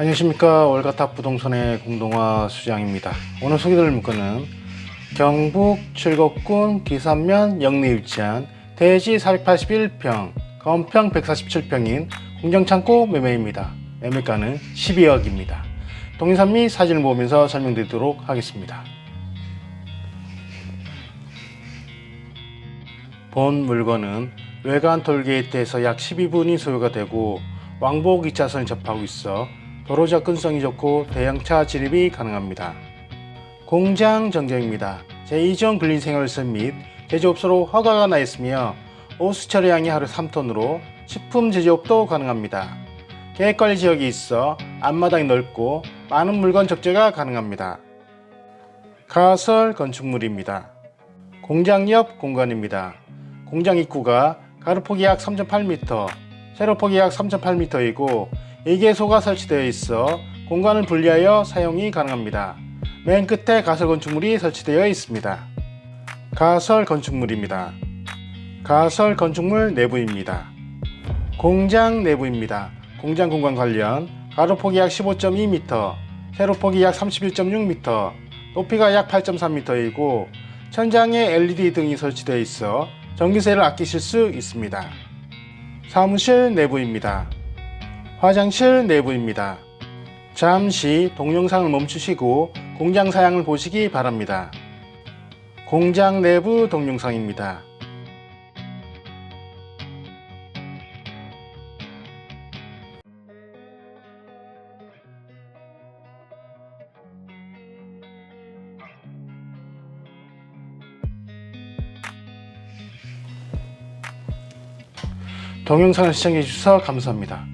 안녕하십니까 월가탑 부동산의 공동화 수장입니다. 오늘 소개드릴 물건은 경북 칠곡군 기산면 영리에 위치한 대지 481평, 건평 147평인 공정창고 매매입니다. 매매가는 12억입니다. 동영상 및 사진을 보면서 설명드리도록 하겠습니다. 본 물건은 외관 톨게이트에서 약 12분이 소요가 되고 왕복 2차선을 접하고 있어 도로 접근성이 좋고 대형차 진입이 가능합니다. 공장 전경입니다. 제2종 근린생활세 및 제조업소로 허가가 나 있으며 오수 처리량이 하루 3톤으로 식품 제조업도 가능합니다. 계획관리 지역이 있어 앞마당이 넓고 많은 물건 적재가 가능합니다. 가설 건축물입니다. 공장 옆 공간입니다. 공장 입구가 가로폭이 약 3.8m, 세로폭이 약 3.8m이고 4개소가 설치되어 있어 공간을 분리하여 사용이 가능합니다. 맨 끝에 가설 건축물이 설치되어 있습니다. 가설 건축물입니다. 가설 건축물 내부입니다. 공장 내부입니다. 공장 공간 관련 가로폭이 약 15.2m, 세로폭이 약 31.6m, 높이가 약 8.3m이고 천장에 LED 등이 설치되어 있어 전기세를 아끼실 수 있습니다. 사무실 내부입니다. 화장실 내부입니다. 잠시 동영상을 멈추시고 공장 사양을 보시기 바랍니다. 공장 내부 동영상입니다. 동영상을 시청해 주셔서 감사합니다.